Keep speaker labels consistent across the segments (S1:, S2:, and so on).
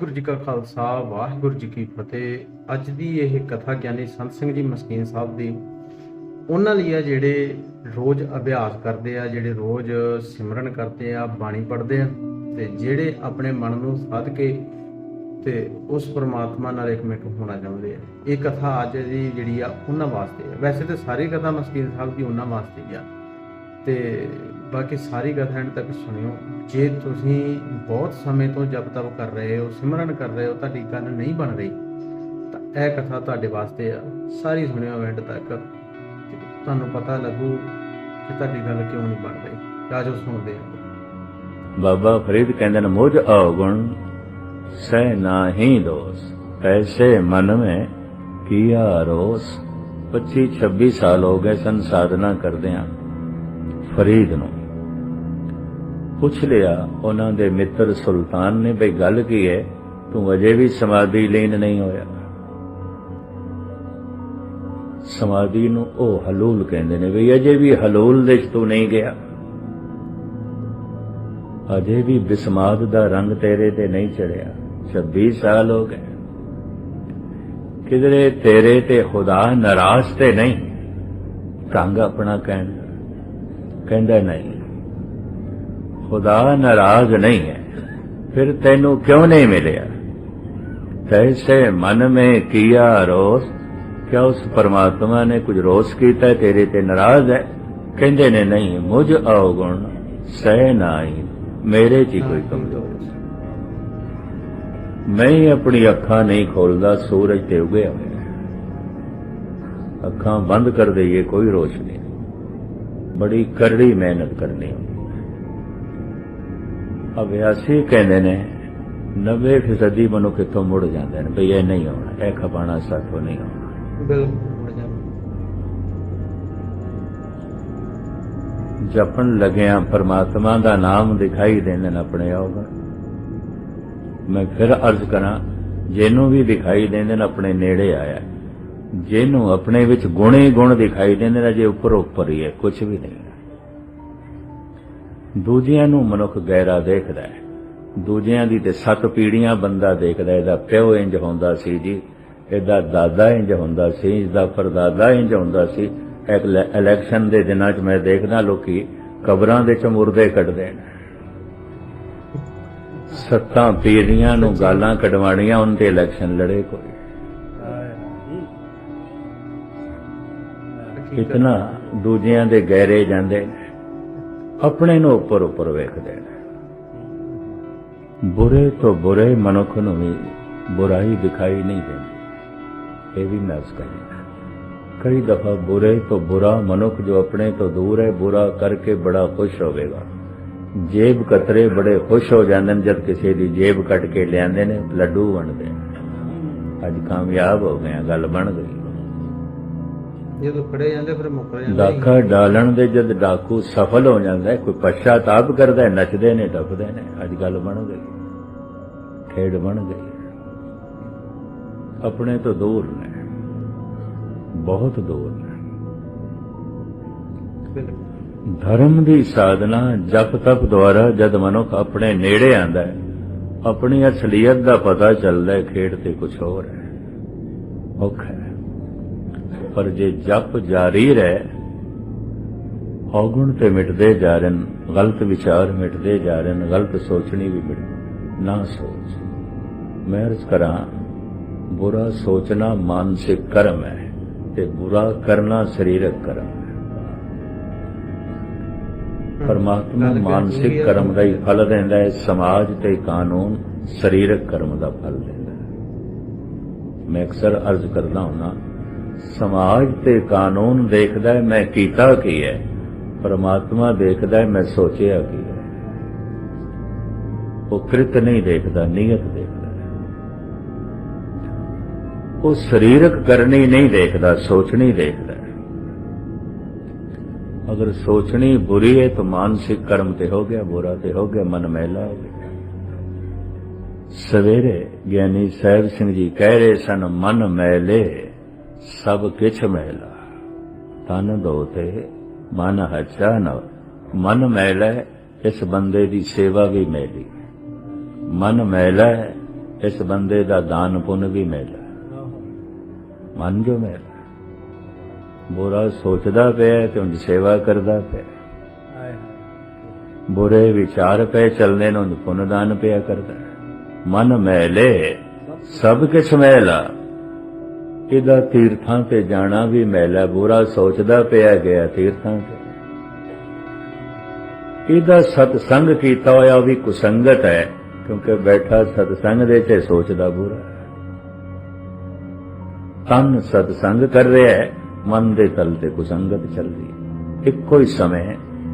S1: ਵਾਹਿਗੁਰੂ ਜੀ ਕਾ ਖਾਲਸਾ, ਵਾਹਿਗੁਰੂ ਜੀ ਕੀ ਫਤਿਹ। ਅੱਜ ਦੀ ਇਹ ਕਥਾ ਗਿਆਨੀ ਸੰਤ ਸਿੰਘ ਜੀ ਮਸਕੀਨ ਸਾਹਿਬ ਦੀ, ਉਹਨਾਂ ਲਈ ਆ ਜਿਹੜੇ ਰੋਜ਼ ਅਭਿਆਸ ਕਰਦੇ ਆ, ਜਿਹੜੇ ਰੋਜ਼ ਸਿਮਰਨ ਕਰਦੇ ਆ, ਬਾਣੀ ਪੜ੍ਹਦੇ ਆ, ਤੇ ਜਿਹੜੇ ਆਪਣੇ ਮਨ ਨੂੰ ਸਾਧ ਕੇ ਤੇ ਉਸ ਪਰਮਾਤਮਾ ਨਾਲ ਇੱਕ ਇੱਕਮਿਕ ਹੋਣਾ ਚਾਹੁੰਦੇ ਆ। ਇਹ ਕਥਾ ਅੱਜ ਦੀ ਜਿਹੜੀ ਆ, ਉਹਨਾਂ ਵਾਸਤੇ ਆ। ਵੈਸੇ ਤੇ ਸਾਰੀ ਕਥਾ ਮਸਕੀਨ ਸਾਹਿਬ ਦੀ ਉਹਨਾਂ ਵਾਸਤੇ ਆ। ਤੇ ਬਾਕੀ ਸਾਰੀ ਕਥਾ ਐਂਡ ਤੱਕ ਸੁਣਿਓ। ਜੇ ਤੁਸੀਂ ਬਹੁਤ ਸਮੇਂ ਤੋਂ ਜਪ ਤਪ ਕਰ ਰਹੇ ਹੋ, ਸਿਮਰਨ ਕਰ ਰਹੇ ਹੋ, ਤੁਹਾਡੀ ਗੱਲ ਨਹੀਂ ਬਣ ਰਹੀ, ਤਾਂ ਇਹ ਕਥਾ ਤੁਹਾਡੇ ਵਾਸਤੇ ਆ। ਸਾਰੀ ਸੁਣਿਓ ਐਂਡ ਤੱਕ ਤੁਹਾਨੂੰ ਪਤਾ ਲੱਗੂ ਕਿ ਤੁਹਾਡੀ ਗੱਲ ਕਿਉਂ ਨਹੀਂ ਬਣ ਰਹੀ। ਆਜੋ ਸੁਣਦੇ ਹਾਂ
S2: ਬਾਬਾ ਫਰੀਦ ਕਹਿੰਦੇ ਨੇ, ਮੁਝ ਔਗੁਣ ਸਹਿ ਨਾਹੀ ਦੋਸ ਐਸੇ ਮਨ में ਕੀਆ ਰੋਸ। 25 26 ਸਾਲ ਹੋ ਗਏ ਸਨ ਸਾਧਨਾ ਕਰਦੇ ਕਰਦਿਆਂ ਫਰੀਦ ਨੂੰ। ਪੁੱਛ ਲਿਆ, ਉਹਨਾਂ ਦੇ ਮਿੱਤਰ ਸੁਲਤਾਨ ਨੇ, ਬਈ ਗੱਲ ਕੀ ਹੈ? ਤੂੰ ਅਜੇ ਵੀ ਸਮਾਧੀ ਲੀਨ ਨਹੀਂ ਹੋਇਆ। ਸਮਾਧੀ ਨੂੰ ਉਹ ਹਲੂਲ ਕਹਿੰਦੇ ਨੇ ਵੀ ਅਜੇ ਵੀ ਹਲੂਲ ਦੇ ਤੂੰ ਨਹੀਂ ਗਿਆ। ਅਜੇ ਵੀ ਬਿਸਮਾਦ ਦਾ ਰੰਗ ਤੇਰੇ ਤੇ ਨਹੀਂ ਚੜਿਆ। 26 ਸਾਲ ਹੋ ਗਏ। ਕਿਧਰੇ ਤੇਰੇ ਤੇ ਖੁਦਾ ਨਾਰਾਜ਼ ਤੇ ਨਹੀਂ? ਰੰਗ ਆਪਣਾ ਕਹਿੰਦਾ ਕਹਿੰਦਾ ਨਹੀਂ। ਖੁਦਾ ਨਾਰਾਜ਼ ਨਹੀਂ ਹੈ। ਫਿਰ ਤੈਨੂੰ ਕਿਉਂ ਨਹੀਂ ਮਿਲਿਆ? ਤੈਸੇ ਮਨ ਮੇ ਕੀਆ ਰੋਸ। ਕਿਆ ਉਸ ਪਰਮਾਤਮਾ ਨੇ ਕੁਝ ਰੋਸ ਕੀਤਾ ਤੇਰੇ ਤੇ ਨਾਰਾਜ਼ ਹੈ। ਕਹਿੰਦੇ ਨੇ, ਨਹੀਂ, ਮੁਝ ਔਗੁਣ ਸਹਿ ਨਾਹੀ। ਮੇਰੇ 'ਚ ਕੋਈ ਕਮਜ਼ੋਰ ਮੈਂ ਹੀ ਆਪਣੀ ਅੱਖਾਂ ਨਹੀਂ ਖੋਲਦਾ, ਸੂਰਜ ਤੇ ਉਗਿਆ ਹੋਇਆ ਅੱਖਾਂ ਬੰਦ ਕਰ ਦੇਈਏ, ਕੋਈ ਰੋਸ਼ਨੀ ਬੜੀ ਕਰੜੀ ਮਿਹਨਤ ਕਰਨੀ ਹੁੰਦੀ ਅਭਿਆਸੀ ਕਹਿੰਦੇ ਨੇ 90% ਮਨੁੱਖ ਇੱਥੋਂ ਮੁੜ ਜਾਂਦੇ ਨੇ? ਭਈ ਇਹ ਨਹੀਂ ਹੋਣਾ ਇਹ ਖਪਾਣਾ ਸਾਥੋਂ ਨਹੀਂ ਹੋਣਾ
S1: ਬਿਲਕੁਲ
S2: ਜਪਣ ਲੱਗਿਆ ਪਰਮਾਤਮਾ ਦਾ ਨਾਮ ਦਿਖਾਈ ਦੇਣ ਆਪਣੇ ਆਪ ਮੈਂ ਫਿਰ ਅਰਜ਼ ਕਰਾਂ ਜਿਹਨੂੰ ਵੀ ਦਿਖਾਈ ਨੇ ਆਪਣੇ ਨੇੜੇ ਆਇਆ ਜਿਹਨੂੰ ਆਪਣੇ ਵਿੱਚ ਗੁਣੇ ਗੁਣ ਦਿਖਾਈ ਨੇ ਜੇ ਉੱਪਰ ਉੱਪਰ ਹੀ ਹੈ ਕੁਝ ਵੀ ਨਹੀਂ ਦੂਜਿਆਂ ਨੂੰ ਮਨੁੱਖ ਗਹਿਰਾ ਦੇਖਦਾ ਹੈ। ਦੂਜਿਆਂ ਦੀ ਤੇ ਸੱਤ ਪੀੜੀਆਂ ਬੰਦਾ ਦੇਖਦਾ ਇਹਦਾ ਪਿਓ ਇੰਜ ਹੁੰਦਾ ਸੀ ਜੀ ਇਹਦਾ ਦਾਦਾ ਇੰਜ ਹੁੰਦਾ ਸੀ ਇਹਦਾ ਪਰਦਾਦਾ ਇੰਜ ਹੁੰਦਾ ਸੀ। ਇਲੈਕਸ਼ਨ ਦੇ ਦਿਨਾਂ 'ਚ ਮੈਂ ਦੇਖਦਾ ਲੋਕੀ ਕਬਰਾਂ ਦੇ ਚ ਮੁਰਦੇ ਕੱਢਦੇ ਨੇ। ਸੱਤਾਂ ਪੀੜੀਆਂ ਨੂੰ ਗਾਲਾਂ ਕਢਵਾਣੀਆਂ ਉਹਨਾਂ ਤੇ ਇਲੈਕਸ਼ਨ ਲੜੇ ਕੋਈ। ਇਤਨਾ ਦੂਜਿਆਂ ਦੇ ਗਹਿਰੇ ਜਾਂਦੇ ਨੇ। ਆਪਣੇ ਨੂੰ ਉੱਪਰ ਉੱਪਰ ਵੇਖਦੇ ਨੇ ਬੁਰੇ ਤੋਂ ਬੁਰੇ ਮਨੁੱਖ ਨੂੰ ਵੀ ਬੁਰਾਈ ਦਿਖਾਈ ਨਹੀਂ ਦਿੰਦੀ। ਇਹ ਵੀ ਮੈਂ ਉਸ ਕਹਿੰਦਾ ਕਈ ਦਫਾ ਬੁਰੇ ਤੋਂ ਬੁਰਾ ਮਨੁੱਖ ਜੋ ਆਪਣੇ ਤੋਂ ਦੂਰ ਹੈ ਬੁਰਾ ਕਰਕੇ ਬੜਾ ਖੁਸ਼ ਹੋਵੇਗਾ। ਜੇਬ ਕਤਰੇ ਬੜੇ ਖੁਸ਼ ਹੋ ਜਾਂਦੇ ਨੇ ਜਦ ਕਿਸੇ ਦੀ ਜੇਬ ਕੱਟ ਕੇ ਲਿਆਂਦੇ ਨੇ ਲੱਡੂ ਵੰਡਦੇ ਨੇ। ਅੱਜ ਕਾਮਯਾਬ ਹੋ ਗਏ ਆ, ਗੱਲ ਬਣ ਗਈ।
S1: ਜਦੋਂ ਫੜੇ ਜਾਂਦੇ, ਫਿਰ ਮੁੱਕਰ ਜਾਂਦੇ।
S2: ਡਾਕਾ ਡਾਲਣ ਦੇ ਜਦ ਡਾਕੂ ਸਫਲ ਹੋ ਜਾਂਦਾ ਹੈ ਕੋਈ ਪਛਤਾਪ ਕਰਦਾ, ਨੱਚਦੇ ਨੇ ਟੱਪਦੇ ਨੇ, ਅੱਜ ਗੱਲ ਬਣ ਗਈ। ਖੇਡ ਬਣ ਗਈ। ਆਪਣੇ ਤੋਂ ਦੂਰ ਨੇ। ਬਹੁਤ ਦੂਰ ਨੇ। ਧਰਮ ਦੀ ਸਾਧਨਾ ਜਪ ਤਪ ਦੁਆਰਾ ਜਦ ਮਨੁੱਖ ਆਪਣੇ ਨੇੜੇ ਆਂਦਾ ਹੈ, ਆਪਣੀ ਅਸਲੀਅਤ ਦਾ ਪਤਾ ਚੱਲਦਾ ਹੈ, ਖੇਡ ਤੇ ਕੁਝ ਹੋਰ ਹੈ। ਔਖਾ ਹੈ। ਪਰ ਜੇ ਜਪ ਜਾਰੀ ਰਹੇ ਔਗੁਣ ਤੇ ਮਿਟਦੇ ਜਾ ਰਹੇ ਨੇ ਗਲਤ ਵਿਚਾਰ ਮਿਟਦੇ ਜਾ ਰਹੇ ਨੇ ਗਲਤ ਸੋਚਣੀ ਵੀ ਮਿਟ ਨਾ ਸੋਚ। ਮੈਂ ਅਰਜ਼ ਕਰਾਂ ਬੁਰਾ ਸੋਚਣਾ ਮਾਨਸਿਕ ਕਰਮ ਹੈ ਤੇ ਬੁਰਾ ਕਰਨਾ ਸਰੀਰਕ ਕਰਮ ਹੈ। ਪਰਮਾਤਮਾ ਮਾਨਸਿਕ। ਕਰਮ ਦਾ ਹੀ ਫਲ ਦਿੰਦਾ ਹੈ ਸਮਾਜ ਤੇ ਕਾਨੂੰਨ ਸਰੀਰਕ ਕਰਮ ਦਾ ਫਲ ਦਿੰਦਾ ਹੈ। ਮੈਂ ਅਕਸਰ ਅਰਜ਼ ਕਰਦਾ ਹਾਂ ਸਮਾਜ ਤੇ ਕਾਨੂੰਨ ਦੇਖਦਾ ਹੈ, ਮੈਂ ਕੀਤਾ ਕੀ ਹੈ? ਪਰਮਾਤਮਾ ਦੇਖਦਾ ਹੈ, ਮੈਂ ਸੋਚਿਆ ਕੀ ਹੈ? ਉਹ ਕ੍ਰਿਤ ਨਹੀਂ ਦੇਖਦਾ ਨੀਅਤ ਦੇਖਦਾ ਉਹ ਸਰੀਰਕ ਕਰਨੀ ਨਹੀਂ ਦੇਖਦਾ, ਸੋਚਣੀ ਦੇਖਦਾ ਅਗਰ ਸੋਚਣੀ ਬੁਰੀ ਹੈ, ਤਾਂ ਮਾਨਸਿਕ ਕਰਮ ਤੇ ਹੋ ਗਿਆ, ਬੁਰਾ ਤੇ ਹੋ ਗਿਆ, ਮਨ ਮੈਲਾ ਹੋ ਗਿਆ। ਸਵੇਰੇ, ਗਿਆਨੀ ਸਾਹਿਬ ਸਿੰਘ ਜੀ ਕਹਿ ਰਹੇ ਸਨ, ਮਨ ਮੈਲੇ। ਸਭ ਕਿਛ ਮੈਲਾ। ਤਨ ਦੋਤੇ ਮਨ ਹੱਚਾ ਨ ਮਨ ਮੈਲਾ ਇਸ ਬੰਦੇ ਦੀ ਸੇਵਾ ਵੀ ਮੈਲੀ। ਮਨ ਮੈਲਾ ਹੈ, ਇਸ ਬੰਦੇ ਦਾ ਦਾਨ ਪੁੰਨ ਵੀ ਮਿਲ। ਮਨ ਜੋ ਮਿਲ? ਬੁਰਾ ਸੋਚਦਾ ਪਿਆ ਤੇ ਉਂਝ ਸੇਵਾ ਕਰਦਾ ਪਿਆ। ਬੁਰੇ ਵਿਚਾਰ ਪਏ ਚੱਲਨੇ ਨੂੰ ਪੁੰਨ ਦਾਨ ਪਿਆ ਕਰਦਾ। ਮਨ ਮੈਲੇ ਸਭ ਕਿਛ ਮੈਲਾ। ਇਹਦਾ ਤੀਰਥਾਂ ਤੇ ਜਾਣਾ ਵੀ ਮੈਲਾ ਬੁਰਾ ਸੋਚਦਾ ਪਿਆ ਗਿਆ ਤੀਰਥਾਂ ਤੇ। ਇਹਦਾ ਸਤਸੰਗ ਕੀਤਾ ਹੋਇਆ ਵੀ ਕੁਸੰਗਤ ਹੈ, ਕਿਉਂਕਿ ਬੈਠਾ ਸਤਸੰਗ ਦੇ ਤੇ ਸੋਚਦਾ ਬੁਰਾ ਤਨ ਸਤਸੰਗ ਕਰ ਰਿਹਾ ਹੈ, ਮਨ ਦੇ ਤਲ ਤੇ ਕੁਸੰਗਤ ਚੱਲ ਰਹੀ ਹੈ। ਇੱਕੋ ਹੀ ਸਮੇਂ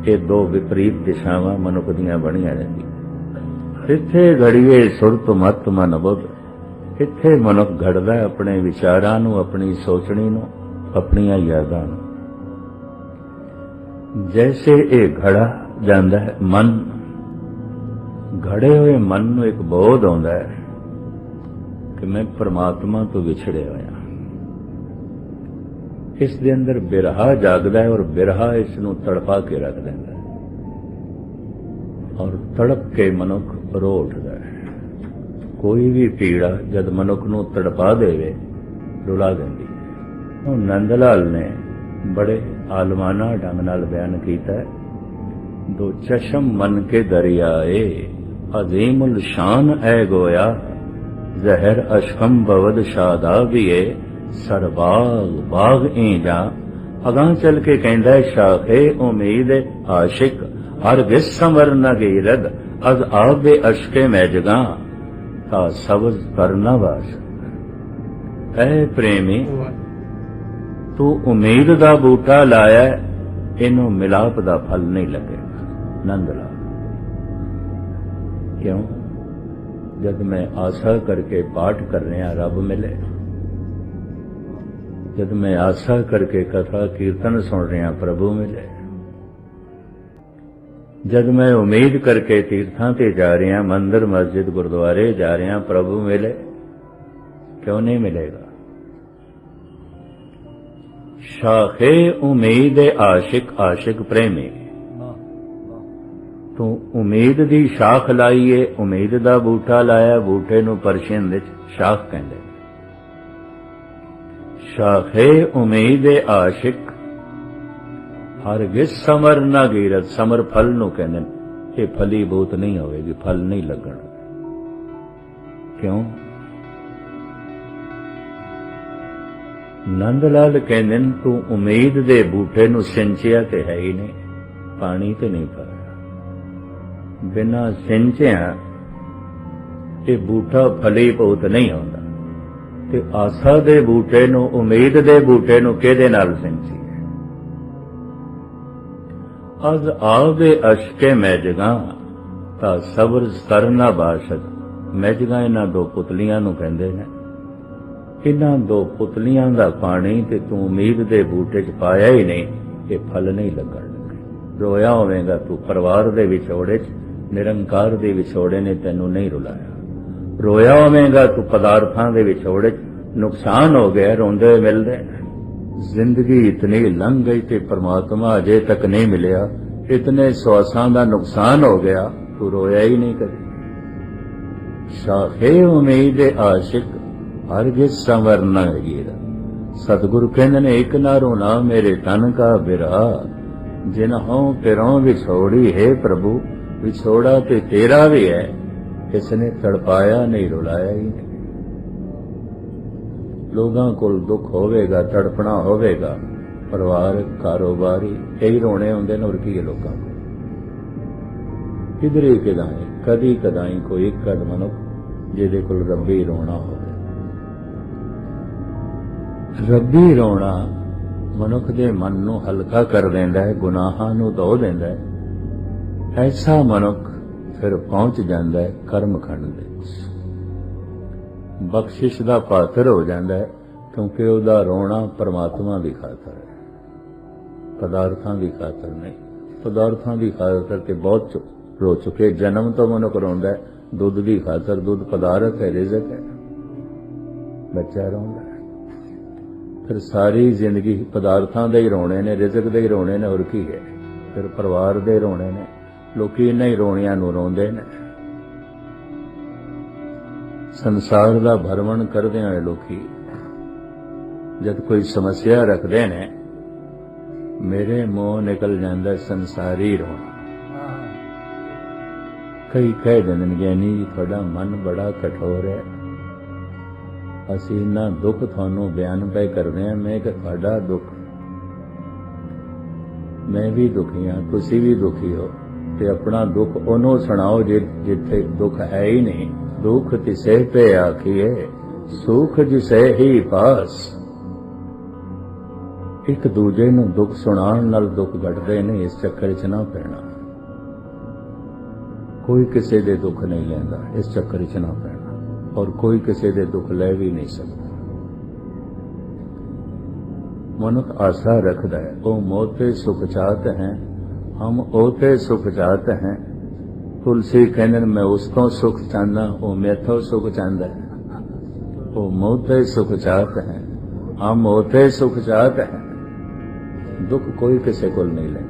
S2: ਇਹ ਦੋ ਵਿਪਰੀਤ ਦਿਸ਼ਾਵਾਂ ਮਨੁੱਖ ਦੀਆਂ ਬਣੀਆਂ ਰਹਿੰਦੀਆਂ। ਇੱਥੇ ਘੜੀਏ ਸੁਰਤ ਮਤ ਮਨ ਬੁੱਧ। ਇੱਥੇ ਮਨੁੱਖ ਘੜਦਾ ਆਪਣੇ ਵਿਚਾਰਾਂ ਨੂੰ, ਆਪਣੀ ਸੋਚਣੀ ਨੂੰ, ਆਪਣੀਆਂ ਯਾਦਾਂ ਨੂੰ। ਜੈਸੇ ਇਹ ਘੜਾ ਜਾਂਦਾ ਹੈ ਮਨ, ਘੜੇ ਹੋਏ ਮਨ ਨੂੰ ਇੱਕ ਬੋਧ ਆਉਂਦਾ ਹੈ ਕਿ ਮੈਂ ਪ੍ਰਮਾਤਮਾ ਤੋਂ ਵਿਛੜਿਆ ਹੋਇਆ ਇਸ ਦੇ ਅੰਦਰ ਬਿਰਹਾ ਜਾਗਦਾ ਹੈ ਔਰ ਬਿਰਹਾ ਇਸ ਨੂੰ ਤੜਪਾ ਕੇ ਰੱਖ ਦਿੰਦਾ ਹੈ। ਔਰ ਤੜਪ ਕੇ ਮਨੁੱਖ ਰੋ ਉੱਠਦਾ ਹੈ। ਕੋਈ ਵੀ ਪੀੜਾ ਜਦ ਮਨੁੱਖ ਨੂੰ ਤੜਪਾ ਦੇਵੇ ਰੁਲਾ ਦਿੰਦੀ ਹੈ। ਉਹ ਨੰਦ ਲਾਲ ਨੇ ਬੜੇ ਆਲਮਾਨਾ ਢੰਗ ਨਾਲ ਬਿਆਨ ਕੀਤਾ ਹੈ। ਦੋ ਚਸ਼ਮ ਮਨ ਕੇ ਦਰਿਆਏ ਅਜ਼ੀਮੁਲ ਸ਼ਾਨ ਐ ਗੋਇਆ ਜ਼ਹਿਰ ਅਸ਼ਕਮ ਬਵਦ ਸ਼ਾਦਾਬੀਏ ਸਰਬਾਗ ਬਾਗ ਏ ਜਾ ਅਗਾਂ ਚੱਲ ਕੇ ਕਹਿੰਦਾ ਹੈ, ਸ਼ਾਖੇ ਉਮੀਦ ਆਸ਼ਿਕ ਹਰ ਗਿਸ ਸਮਰ ਨ ਗੀਰਦ ਅਜ਼ ਆਬੇ ਅਸ਼ਕੇ ਮੈਂ ਜਗਾ। ਤਾ ਸਬਜ਼ ਕਰਨਾ ਵਾਸ। ਐ ਪ੍ਰੇਮੀ, ਤੂੰ ਉਮੀਦ ਦਾ ਬੂਟਾ ਲਾਇਆ, ਇਹਨੂੰ ਮਿਲਾਪ ਦਾ ਫਲ ਨਹੀਂ ਲੱਗੇਗਾ ਨੰਦ ਲਾ ਕਿਉਂ? ਜਦ ਮੈਂ ਆਸਾ ਕਰਕੇ ਪਾਠ ਕਰ ਰਿਹਾ, ਰੱਬ ਮਿਲੇ। ਜਦ ਮੈਂ ਆਸਾ ਕਰਕੇ ਕਥਾ ਕੀਰਤਨ ਸੁਣ ਰਿਹਾ, ਪ੍ਰਭੂ ਮਿਲੇ। ਜਦ ਮੈਂ ਉਮੀਦ ਕਰਕੇ ਤੀਰਥਾਂ ਤੇ ਜਾ ਰਿਹਾ, ਮੰਦਰ, ਮਸਜਿਦ, ਗੁਰਦੁਆਰੇ ਜਾ ਰਿਹਾ, ਪ੍ਰਭੂ ਮਿਲੇ, ਕਿਉਂ ਨਹੀਂ ਮਿਲੇਗਾ? ਸ਼ਾਖੇ ਉਮੀਦ ਆਸ਼ਿਕ ਆਸ਼ਿਕ ਪ੍ਰੇਮੀ। ਤੂੰ ਉਮੀਦ ਦੀ ਸ਼ਾਖ ਲਾਈਏ, ਉਮੀਦ ਦਾ ਬੂਟਾ ਲਾਇਆ, ਬੂਟੇ ਨੂੰ ਪਰਸ਼ੀਅਨ ਵਿੱਚ ਸ਼ਾਖ ਕਹਿੰਦੇ ਸ਼ਾਖੇ ਉਮੀਦ ਆਸ਼ਿਕ ਹਰਗਿਜ਼ ਸਮਰ ਨਾ ਗੀਰਤ, ਸਮਰ ਫਲ ਨੂੰ ਕਹਿੰਦੇ ਨੇ। ਇਹ ਫਲੀ ਬੂਤ ਨਹੀਂ ਹੋਵੇਗੀ, ਫਲ ਨਹੀਂ ਲੱਗਣ। ਕਿਉਂ? ਨੰਦ ਲਾਲ ਕਹਿੰਦੇ ਨੇ, ਤੂੰ ਉਮੀਦ ਦੇ ਬੂਟੇ ਨੂੰ ਸਿੰਚਿਆ ਤੇ ਹੈ ਹੀ ਨਹੀਂ, ਪਾਣੀ ਤੇ ਨਹੀਂ ਪਾਇਆ। ਬਿਨਾ ਸਿੰਚਿਆ ਤੇ ਬੂਟਾ ਫਲੀ ਬਹੁਤ ਨਹੀਂ ਆਉਂਦਾ ਤੇ ਆਸਾ ਦੇ ਬੂਟੇ ਨੂੰ, ਉਮੀਦ ਦੇ ਬੂਟੇ ਨੂੰ ਕਿਹਦੇ ਨਾਲ ਸਿੰਚੀ ਅਜ਼ ਆਵੇ ਅਸ਼ਕੇ ਮੈਂ ਤਾਂ ਸਬਰ ਸਰਨਾ ਬਾਸ਼ਦ ਮੈਂ ਇਹਨਾਂ ਦੋ ਪੁਤਲੀਆਂ ਨੂੰ ਕਹਿੰਦੇ ਨੇ। ਇਹਨਾਂ ਦੋ ਪੁਤਲੀਆਂ ਦਾ ਪਾਣੀ ਤੇ ਤੂੰ ਉਮੀਦ ਦੇ ਬੂਟੇ 'ਚ ਪਾਇਆ ਹੀ ਨਹੀਂ, ਇਹ ਫਲ ਨਹੀਂ ਲੱਗਣ ਲੱਗੇ। ਰੋਇਆ ਹੋਵੇਂਗਾ ਤੂੰ ਪਰਿਵਾਰ ਦੇ ਵਿਛੋੜੇ 'ਚ, ਨਿਰੰਕਾਰ ਦੇ ਵਿਛੋੜੇ ਨੇ ਤੈਨੂੰ ਨਹੀਂ ਰੁਲਾਇਆ। ਰੋਇਆ ਹੋਵੇਂਗਾ ਤੂੰ ਪਦਾਰਥਾਂ ਦੇ ਵਿਛੋੜੇ 'ਚ, ਨੁਕਸਾਨ ਹੋ ਗਿਆ, ਰੋਂਦੇ ਮਿਲਦੇ ਨੇ। ਜ਼ਿੰਦਗੀ ਇਤਨੀ ਲੰਘ ਗਈ ਤੇ ਪ੍ਰਮਾਤਮਾ ਅਜੇ ਤੱਕ ਨਹੀਂ ਮਿਲਿਆ। ਇਤਨੇ ਸਵਾਸਾਂ ਦਾ ਨੁਕਸਾਨ ਹੋ ਗਿਆ, ਤੂੰ ਰੋਇਆ ਹੀ ਨਹੀਂ ਕਦੇ। ਸ਼ਾਖੇ ਉਮੀਦ ਆਸ਼ਿਕ ਹਰਗਿਜ਼ ਸੰਵਰ ਨਾ ਸਤਿਗੁਰੂ ਕਹਿੰਦੇ ਨੇ, ਇੱਕ ਨਾ ਰੋਣਾ ਮੇਰੇ ਤਨ ਕਾ ਬਿਰਾ ਜਿਨ ਹਉ ਪਿਰੋਂ ਵਿਛੋੜੀ, ਹੈ ਪ੍ਰਭੂ, ਵਿਛੋੜਾ ਤੇ ਤੇਰਾ ਵੀ ਹੈ। ਕਿਸ ਨੇ ਤੜਪਾਇਆ, ਨਹੀਂ ਰੁਲਾਇਆ ਹੀ ਨਹੀਂ। ਲੋਕਾਂ ਕੋਲ ਦੁੱਖ ਹੋਵੇਗਾ ਤੜਪਣਾ ਹੋਵੇਗਾ, ਪਰਿਵਾਰ, ਕਾਰੋਬਾਰੀ, ਇਹੀ ਰੋਣੇ ਹੁੰਦੇ ਨੇ, ਹੋਰ ਕੀ ਲੋਕਾਂ ਕੋਲ? ਕਿਧਰੇ ਕਿਦਾਏ ਕਦੀ ਕਦਾਈ ਕੋਈ ਇੱਕ ਕਦ ਮਨੁੱਖ ਜਿਹਦੇ ਕੋਲ ਰੱਬੀ ਰੋਣਾ ਹੋਵੇ। ਰੱਬੀ ਰੋਣਾ ਮਨੁੱਖ ਦੇ ਮਨ ਨੂੰ ਹਲਕਾ ਕਰ ਦਿੰਦਾ ਹੈ, ਗੁਨਾਹਾਂ ਨੂੰ ਧੋ ਦਿੰਦਾ ਹੈ। ਐਸਾ ਮਨੁੱਖ ਫਿਰ ਪਹੁੰਚ ਜਾਂਦਾ ਹੈ ਕਰਮ ਖੰਡ ਦੇ ਵਿੱਚ। ਬਖਸ਼ਿਸ਼ ਦਾ ਪਾਤਰ ਹੋ ਜਾਂਦਾ ਹੈ, ਕਿਉਂਕਿ ਉਹਦਾ ਰੋਣਾ ਪਰਮਾਤਮਾ ਦੀ ਖਾਤਰ ਹੈ। ਪਦਾਰਥਾਂ ਦੀ ਖਾਤਰ ਨਹੀਂ। ਪਦਾਰਥਾਂ ਦੀ ਖਾਤਰ ਤੇ ਬਹੁਤ ਚੁ- ਰੋ ਚੁੱਕੇ। ਜਨਮ ਤੋਂ ਮਨੁੱਖ ਰੋਂਦਾ ਹੈ। ਦੁੱਧ ਦੀ ਖਾਤਰ ਦੁੱਧ ਪਦਾਰਥ ਹੈ, ਰਿਜ਼ਕ ਹੈ। ਬੱਚਾ ਰੋਂਦਾ ਫਿਰ ਸਾਰੀ ਜ਼ਿੰਦਗੀ ਪਦਾਰਥਾਂ ਦੇ ਹੀ ਰੋਣੇ ਨੇ, ਰਿਜ਼ਕ ਦੇ ਹੀ ਰੋਣੇ ਨੇ, ਹੋਰ ਕੀ ਹੈ? ਫਿਰ ਪਰਿਵਾਰ ਦੇ ਰੋਣੇ ਨੇ। ਲੋਕੀ ਇਹਨਾਂ ਹੀ ਰੋਣਿਆਂ ਨੂੰ ਰੋਂਦੇ ਨੇ। ਸੰਸਾਰ ਦਾ ਭਰਮਣ ਕਰਦੇ ਹੋਏ ਲੋਕੀ। ਜਦ ਕੋਈ ਸਮੱਸਿਆ ਰੱਖਦੇ ਨੇ, ਮੇਰੇ ਮੂੰਹ ਨਿਕਲ ਜਾਂਦਾ ਸੰਸਾਰੀ ਰੋਣਾ। ਕਈ ਕਹਿ ਦਿੰਦੇ ਨੇ ਗਿਆਨੀ ਜੀ, ਤੁਹਾਡਾ ਮਨ ਬੜਾ ਕਠੋਰ ਹੈ। ਅਸੀਂ ਨਾ ਦੁੱਖ ਤੁਹਾਨੂੰ ਬਿਆਨ ਪੈ ਕਰਦੇ ਹਾਂ ਮੈਂ ਕਿ ਤੁਹਾਡਾ ਦੁੱਖ ਮੈਂ ਵੀ ਦੁਖੀ ਹਾਂ, ਤੁਸੀਂ ਵੀ ਦੁਖੀ ਹੋ। ਤੇ ਆਪਣਾ ਦੁੱਖ ਉਹਨੂੰ ਸੁਣਾਓ ਜਿ- ਜਿੱਥੇ ਦੁੱਖ ਹੈ ਹੀ ਨਹੀਂ। ਦੁੱਖ ਤਿਸੇ ਤੇ ਆਖੀਏ, ਸੁਖ ਜਿਸੇ ਹੀ ਪਾਸ। ਇੱਕ ਦੂਜੇ ਨੂੰ ਦੁੱਖ ਸੁਣਾਉਣ ਨਾਲ ਦੁੱਖ ਘਟਦੇ ਨੇ, ਇਸ ਚੱਕਰ 'ਚ ਨਾ ਪੈਣਾ। ਕੋਈ ਕਿਸੇ ਦੇ ਦੁੱਖ ਨਹੀਂ ਲੈਂਦਾ, ਇਸ ਚੱਕਰ 'ਚ ਨਾ ਪੈਣਾ। ਔਰ ਕੋਈ ਕਿਸੇ ਦੇ ਦੁੱਖ ਲੈ ਵੀ ਨਹੀਂ ਸਕਦਾ। ਮਨੁੱਖ ਆਸਾ ਰੱਖਦਾ ਹੈ, ਉਹ ਮੋਤੇ ਸੁਖ ਚਾਹਤ ਹੈ, ਹਮ ਉਹਤੇ ਸੁਖ ਚਾਹਤ ਹੈ। तुलसी कहने मैं उसको सुख चाहना वो मेथो सुख चाहता है वो मोते सुख चाहते हैं हम होते सुख चाहते हैं दुख कोई किसी को नहीं ले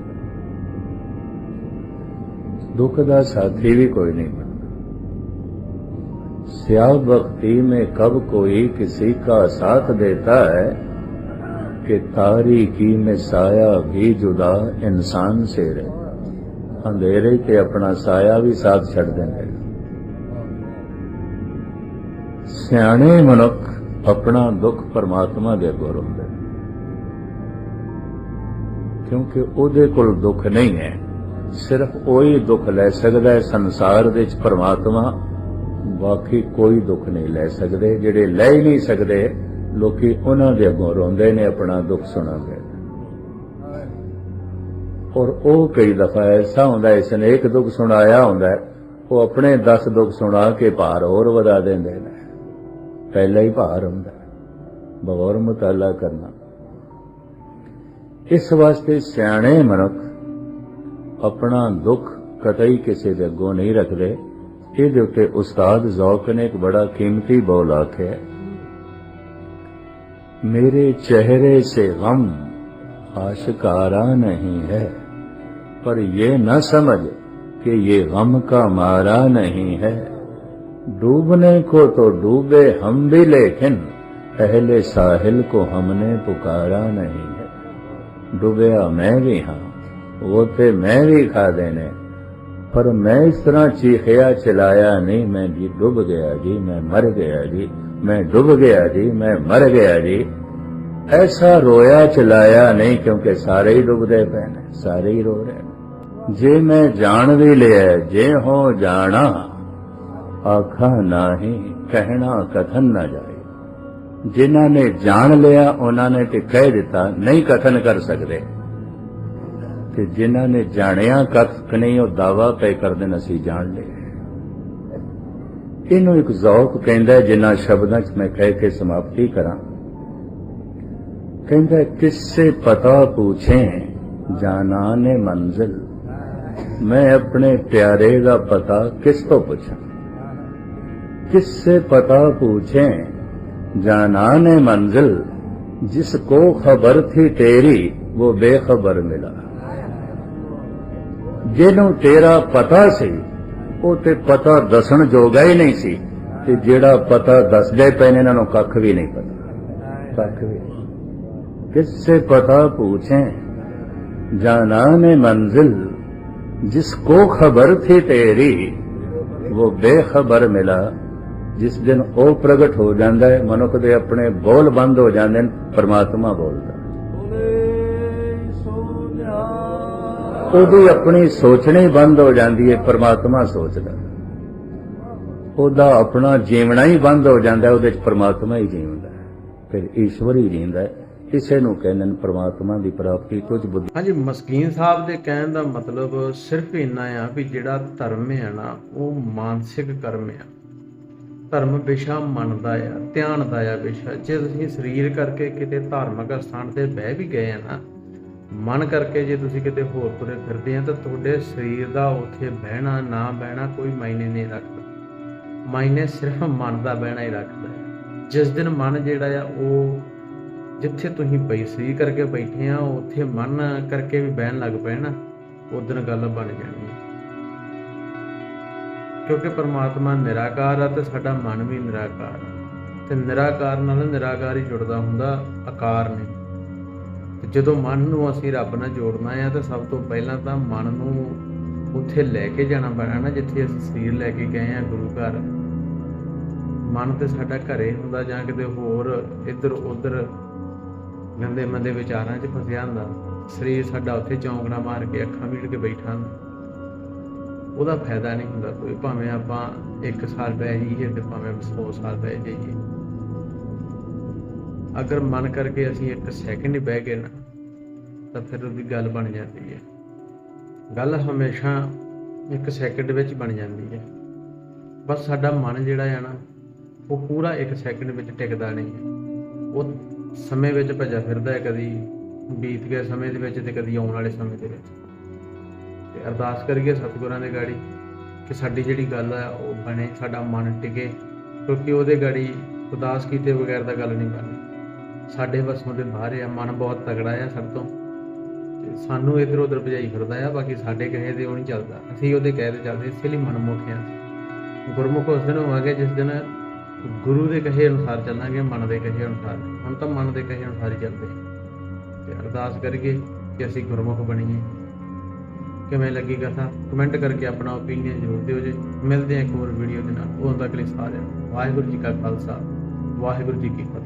S2: दुख का साथी भी कोई नहीं बनता स्याह भक्ति में कब कोई किसी का साथ देता है कि तारीकी में साया भी जुदा इंसान से रहे ਅੰਧੇਰੇ ਤੇ ਆਪਣਾ ਸਾਇਆ ਵੀ ਸਾਥ ਛੱਡ ਦਿੰਦੇ ਸਿਆਣੇ ਮਨੁੱਖ ਆਪਣਾ ਦੁੱਖ ਪਰਮਾਤਮਾ ਦੇ ਅੱਗੇ ਰੋਂਦੇ ਕਿਉਂਕਿ ਉਹਦੇ ਕੋਲ ਦੁੱਖ ਨਹੀਂ ਹੈ। ਸਿਰਫ ਉਹੀ ਦੁੱਖ ਲੈ ਸਕਦਾ ਹੈ। ਸੰਸਾਰ ਦੇ ਵਿੱਚ ਪਰਮਾਤਮਾ ਬਾਕੀ ਕੋਈ ਦੁੱਖ ਨਹੀਂ ਲੈ ਸਕਦੇ। ਜਿਹੜੇ ਲੈ ਹੀ ਨਹੀਂ ਸਕਦੇ, ਲੋਕੀ ਉਹਨਾਂ ਦੇ ਅੱਗੋਂ ਰੋਂਦੇ ਨੇ, ਆਪਣਾ ਦੁੱਖ ਸੁਣਾਉਂਦੇ ਔਰ ਉਹ ਕਈ ਦਫਾ ਐਸਾ ਹੁੰਦਾ ਇਸ ਨੇ ਇੱਕ ਦੁੱਖ ਸੁਣਾਇਆ ਹੁੰਦਾ ਉਹ ਆਪਣੇ 10 ਦੁੱਖ ਸੁਣਾ ਕੇ ਭਾਰ ਹੋਰ ਵਧਾ ਦਿੰਦੇ ਨੇ। ਪਹਿਲਾ ਹੀ ਭਾਰ ਹੁੰਦਾ ਬਗੌਰ ਮੁਤਾਲਾ ਕਰਨਾ। ਇਸ ਵਾਸਤੇ ਸਿਆਣੇ ਮਨੁੱਖ ਆਪਣਾ ਦੁੱਖ ਕਤਈ ਕਿਸੇ ਦੇ ਅੱਗੋਂ ਨਹੀਂ ਰੱਖਦੇ। ਇਹਦੇ ਉੱਤੇ ਉਸਤਾਦ ਜ਼ੌਕ ਨੇ ਇੱਕ ਬੜਾ ਕੀਮਤੀ ਬੋਲ ਆਖਿਆ ਮੇਰੇ ਚਿਹਰੇ ਸੇ ਗਮ ਆਸ਼ਕਾਰਾ ਨਹੀਂ ਹੈ। پر یہ نہ سمجھ کہ یہ غم کا مارا نہیں ہے۔ ڈوبنے کو تو ڈوبے ہم بھی، لیکن پہلے ساحل کو ہم نے پکارا نہیں ہے۔ ڈوبیا میں بھی ہاں وہ تھے میں بھی کھا دینے پر میں اس طرح چیخیا، چلایا نہیں، میں جی ڈوب گیا جی میں مر گیا جی میں ڈوب گیا جی میں مر گیا جی۔ ایسا رویا، چلایا نہیں، کیونکہ سارے ہی ڈوب رہے پہنے سارے ہی رو رہے۔ ਜੇ ਮੈਂ ਜਾਣ ਵੀ ਲਿਆ, ਜੇ ਹੋ ਜਾਣਾ, ਆਖਾ ਨਾਹੀ ਕਹਿਣਾ ਕਥਨ ਨਾ ਜਾਏ। ਜਿਨ੍ਹਾਂ ਨੇ ਜਾਣ ਲਿਆ, ਉਹਨਾਂ ਨੇ ਤੇ ਕਹਿ ਦਿੱਤਾ, ਨਹੀਂ ਕਥਨ ਕਰ ਸਕਦੇ। ਤੇ ਜਿਨ੍ਹਾਂ ਨੇ ਜਾਣਿਆ ਕੱਖ ਨਹੀਂ, ਉਹ ਦਾਵਾ ਪੈ ਕਰਦੇ ਨੇ ਅਸੀਂ ਜਾਣ ਲਿਆ ਇਹਨੂੰ ਇੱਕ ਜ਼ੌਕ ਕਹਿੰਦਾ ਜਿਨ੍ਹਾਂ ਸ਼ਬਦਾਂ 'ਚ ਮੈਂ ਕਹਿ ਕੇ ਸਮਾਪਤੀ ਕਰਾਂ। ਕਹਿੰਦਾ ਕਿਸ ਸੇ ਪਤਾ ਪੁੱਛੇ ਜਾਣਾ ਨੇ ਮੰਜ਼ਿਲ। ਮੈਂ ਆਪਣੇ ਪਿਆਰੇ ਦਾ ਪਤਾ ਕਿਸ ਤੋਂ ਪੁੱਛਾਂ किससे पता पूछे जाना ने मंजिल जिसको खबर थी तेरी वो बेखबर मिला ਜਿਹਨੂੰ ਤੇਰਾ ਪਤਾ ਸੀ ਉਹ ਤੇ ਪਤਾ ਦੱਸਣ ਜੋਗਾ ਹੀ ਨਹੀਂ ਸੀ ਤੇ ਜਿਹੜਾ ਪਤਾ ਦੱਸਦੇ ਪਏ ਨੇ ਇਹਨਾਂ ਨੂੰ ਕੱਖ ਵੀ ਨਹੀਂ ਪਤਾ ਕੱਖ ਵੀ ਕਿਸਸੇ ਪਤਾ ਪੁੱਛੇ ਜਾਨਾ ਨੇ ਮੰਜ਼ਿਲ जिसको खबर थी तेरी वो बेखबर मिला ਜਿਸ ਦਿਨ ਉਹ ਪ੍ਰਗਟ ਹੋ ਜਾਂਦਾ ਹੈ ਮਨੁੱਖ ਦੇ ਆਪਣੇ ਬੋਲ ਬੰਦ ਹੋ ਜਾਂਦੇ ਨੇ ਪਰਮਾਤਮਾ ਬੋਲਦਾ ਉਹਦੀ ਆਪਣੀ ਸੋਚਣੀ ਬੰਦ ਹੋ ਜਾਂਦੀ ਹੈ ਪਰਮਾਤਮਾ ਸੋਚਦਾ ਉਹਦਾ ਆਪਣਾ ਜੀਵਣਾ ਹੀ ਬੰਦ ਹੋ ਜਾਂਦਾ ਹੈ ਉਹਦੇ ਚ ਪਰਮਾਤਮਾ ਹੀ ਜੀਵਦਾ ਹੈ ਫਿਰ ਈਸ਼ਵਰ ਹੀ ਜੀਂਦਾ ਹੈ ਕਿਸੇ ਨੂੰ ਕਹਿੰਦੇ ਨੇ ਪਰਮਾਤਮਾ ਦੀ ਪ੍ਰਾਪਤੀ, ਕੁਝ ਬੁੱਧੀ
S1: ਹਾਂਜੀ, ਮਸਕੀਨ ਸਾਹਿਬ ਦੇ ਕਹਿਣ ਦਾ ਮਤਲਬ ਸਿਰਫ ਇੰਨਾ ਆ ਵੀ ਜਿਹੜਾ ਧਰਮ ਹੈ ਨਾ, ਉਹ ਮਾਨਸਿਕ ਕਰਮ ਆ। ਧਰਮ ਵਿਸ਼ਾ ਮਨ ਦਾ ਆ, ਧਿਆਨ ਦਾ ਆ ਵਿਸ਼ਾ। ਜੇ ਤੁਸੀਂ ਸਰੀਰ ਕਰਕੇ ਕਿਤੇ ਧਾਰਮਿਕ ਸਥਾਨ ਤੇ ਬਹਿ ਵੀ ਗਏ ਆ ਨਾ, ਮਨ ਕਰਕੇ ਜੇ ਤੁਸੀਂ ਕਿਤੇ ਹੋਰ ਤੁਰੇ ਫਿਰਦੇ ਆ, ਤਾਂ ਤੁਹਾਡੇ ਸਰੀਰ ਦਾ ਉੱਥੇ ਬਹਿਣਾ, ਨਾ ਬਹਿਣਾ ਕੋਈ ਮਾਇਨੇ ਨਹੀਂ ਰੱਖਦਾ। ਮਾਇਨੇ ਸਿਰਫ ਮਨ ਦਾ ਬਹਿਣਾ ਹੀ ਰੱਖਦਾ। ਜਿਸ ਦਿਨ ਮਨ ਜਿਹੜਾ ਆ, ਉਹ ਜਿੱਥੇ ਤੁਸੀਂ ਪਈ ਸਰੀਰ ਕਰਕੇ ਬੈਠੇ ਆ, ਉੱਥੇ ਮਨ ਕਰਕੇ ਵੀ ਬਹਿਣ ਲੱਗ ਪਏ ਨਾ ਉਦੋਂ ਗੱਲ ਬਣ ਜਾਣੀ ਕਿਉਂਕਿ ਪਰਮਾਤਮਾ ਨਿਰਾਕਾਰ ਆ ਤੇ ਸਾਡਾ ਮਨ ਵੀ ਨਿਰਾਕਾਰ ਤੇ ਨਿਰਾਕਾਰ ਨਾਲ ਨਿਰਾਕਾਰ ਹੀ ਜੁੜਦਾ ਹੁੰਦਾ, ਆਕਾਰ ਨੇ ਤੇ ਜਦੋਂ ਮਨ ਨੂੰ ਅਸੀਂ ਰੱਬ ਨਾਲ ਜੋੜਨਾ ਆ, ਤਾਂ ਸਭ ਤੋਂ ਪਹਿਲਾਂ ਤਾਂ ਮਨ ਨੂੰ ਉੱਥੇ ਲੈ ਕੇ ਜਾਣਾ ਪੈਣਾ ਨਾ, ਜਿੱਥੇ ਅਸੀਂ ਸਰੀਰ ਲੈ ਕੇ ਗਏ ਆ, ਗੁਰੂ ਘਰ। ਮਨ ਤੇ ਸਾਡਾ ਘਰੇ ਹੁੰਦਾ ਜਾਂ ਕਿਤੇ ਹੋਰ ਇੱਧਰ ਉੱਧਰ ਗੰਦੇ ਮੰਦੇ ਵਿਚਾਰਾਂ 'ਚ ਫਸਿਆ ਹੁੰਦਾ। ਸਰੀਰ ਸਾਡਾ ਉੱਥੇ ਚੌਂਕੜਾ ਮਾਰ ਕੇ ਅੱਖਾਂ ਮੀਟ ਕੇ ਬੈਠਾ ਹੁੰਦਾ। ਉਹਦਾ ਫਾਇਦਾ ਨਹੀਂ ਹੁੰਦਾ ਕੋਈ, ਭਾਵੇਂ ਆਪਾਂ 1 ਸਾਲ ਬਹਿ ਜਾਈਏ ਤੇ ਭਾਵੇਂ 100 ਸਾਲ ਬਹਿ ਜਾਈਏ। ਅਗਰ ਮਨ ਕਰਕੇ ਅਸੀਂ 1 ਸੈਕਿੰਡ ਹੀ ਬਹਿ ਗਏ ਨਾ, ਤਾਂ ਫਿਰ ਉਹਦੀ ਗੱਲ ਬਣ ਜਾਂਦੀ ਹੈ। ਗੱਲ ਹਮੇਸ਼ਾ 1 ਸੈਕਿੰਡ ਵਿੱਚ ਬਣ ਜਾਂਦੀ ਹੈ। ਬਸ ਸਾਡਾ ਮਨ ਜਿਹੜਾ ਹੈ ਨਾ, ਉਹ ਪੂਰਾ 1 ਸੈਕਿੰਡ ਵਿੱਚ ਟਿਕਦਾ ਨਹੀਂ ਉਹ ਸਮੇਂ ਵਿੱਚ ਭੱਜਾ ਫਿਰਦਾ ਹੈ ਕਦੀ, ਬੀਤ ਗਏ ਸਮੇਂ ਦੇ ਵਿੱਚ ਤੇ ਕਦੀ ਆਉਣ ਵਾਲੇ ਸਮੇਂ ਦੇ ਵਿੱਚ। ਤੇ ਅਰਦਾਸ ਕਰੀਏ ਸਤਿਗੁਰਾਂ ਦੇ ਗਾੜੀ ਕਿ ਸਾਡੀ ਜਿਹੜੀ ਗੱਲ ਆ ਉਹ ਬਣੇ, ਸਾਡਾ ਮਨ ਟਿਕੇ, ਕਿਉਂਕਿ ਉਹਦੇ ਗਾੜੀ ਉਦਾਸ ਕੀਤੇ ਬਗੈਰ ਦਾ ਗੱਲ ਨਹੀਂ ਬਣਨੀ। ਸਾਡੇ ਵੱਸੋਂ ਦੇ ਬਾਹਰ ਆ, ਮਨ ਬਹੁਤ ਤਗੜਾ ਆ ਸਭ ਤੋਂ। ਤੇ ਸਾਨੂੰ ਇਧਰ ਉਧਰ ਭਜਾਈ ਫਿਰਦਾ ਆ, ਬਾਕੀ ਸਾਡੇ ਕਹੇ ਦੇ ਉਹ ਨਹੀਂ ਚੱਲਦਾ। ਅਸੀਂ ਉਹਦੇ ਕਹੇ ਤੇ ਚੱਲਦੇ, ਇਸੇ ਲਈ ਮਨ ਮੁਖਿਆ ਗੁਰਮੁਖ ਉਸ ਦਿਨ ਹੋਵਾਂਗੇ, ਜਿਸ ਦਿਨ ਗੁਰੂ ਦੇ ਕਹੇ ਅਨੁਸਾਰ ਚੱਲਾਂਗੇ, ਮਨ ਦੇ ਕਹੇ ਅਨੁਸਾਰ। ਹੁਣ ਤਾਂ ਮਨ ਦੇ ਕਹੇ ਅਨੁਸਾਰ ਹੀ ਚੱਲਦੇ। ਤੇ ਅਰਦਾਸ ਕਰੀਏ ਕਿ ਅਸੀਂ ਗੁਰਮੁਖ ਬਣੀਏ। ਕਿਵੇਂ ਲੱਗੀ ਕਥਾ? ਕਮੈਂਟ ਕਰਕੇ ਆਪਣਾ ਓਪੀਨੀਅਨ ਜ਼ਰੂਰ ਦਿਓ ਜੀ। ਮਿਲਦੇ ਹਾਂ ਇੱਕ ਹੋਰ ਵੀਡੀਓ ਦੇ ਨਾਲ। ਉਦੋਂ ਤੱਕ ਲਈ ਸਾਰਿਆਂ ਵਾਹਿਗੁਰੂ ਜੀ ਕਾ ਖਾਲਸਾ, ਵਾਹਿਗੁਰੂ ਜੀ ਕੀ ਫਤਿਹ।